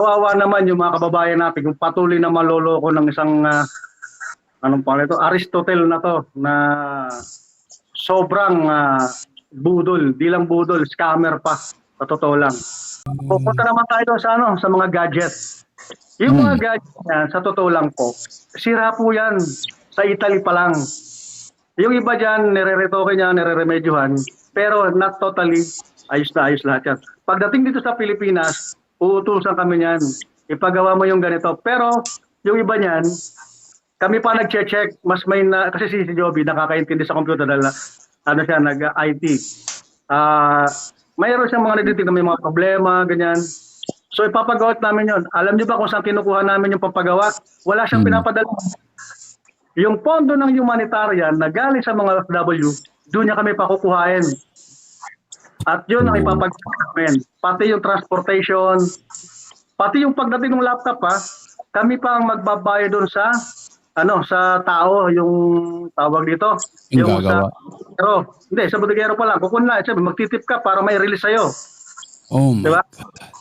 Kawawa naman yung mga kababayan natin kung patuloy na maloloko ng isang ah, anong pangalan ito, Aristotle na to na sobrang ah, budol, di lang budol, scammer pa. Sa totoo lang. Pupunta naman tayo sa ano, sa mga gadget. Yung mga gadget yan, sa totoo lang po, sira po yan. Sa Italy pa lang. Yung iba dyan, nire-retoke niya, nire-remedyohan, pero not totally ayos na ayos lahat yan. Pagdating dito sa Pilipinas, uutusan kami niyan. Ipagawa mo yung ganito. Pero yung iba niyan, kami pa nag-check, mas may na, kasi si, si Joby nakakaintindi sa computer dahil na- ano siya, nag-IT. Ah, mayroon siyang mga nagtitig na may mga problema, ganyan. So ipapagawa namin yon. Alam niyo ba kung saan kinukuha namin yung papagawa? Wala siyang Hmm. pinapadala. Yung pondo ng humanitarian na galing sa mga OFW, doon niya kami pakukuhain. At yun ang ipapagawa namin. Pati yung transportation, pati yung pagdating ng laptop ha, kami pa ang magbabayad doon sa ano sa tao yung tawag dito Yung sa gagawa. pero hindi sa bodeguero pa lang kukun na sabi magtitip ka para may release sa'yo Oh my Diba? God.